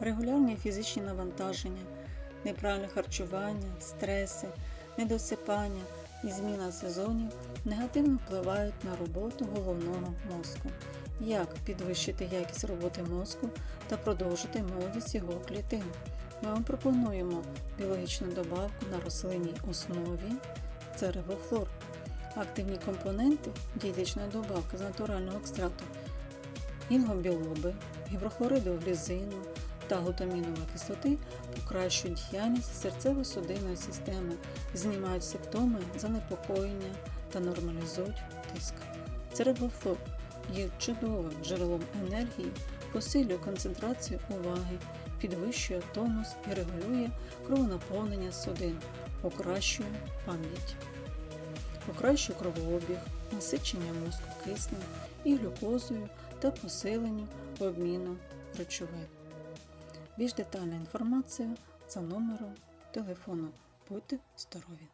регулярні фізичні навантаження, неправильне харчування, стреси, недосипання і зміна сезонів негативно впливають на роботу головного мозку. Як підвищити якість роботи мозку та продовжити молодість його клітин? Ми вам пропонуємо біологічну добавку на рослинній основі це рибофлор. Активні компоненти дієтичної добавки з натурального екстракту інгобілоби, гіброхлориду глізину та глутамінової кислоти покращують діяльність серцево-судинної системи, знімають симптоми занепокоєння та нормалізують тиск. Цереброфлор є чудовим джерелом енергії, посилює концентрацію уваги, підвищує тонус і регулює кровонаповнення судин, покращує пам'ять, покращує кровообіг, насичення мозку киснем і глюкозою та посиленню обміну речовин. Більш детальна інформація за номером телефону. Будьте здорові!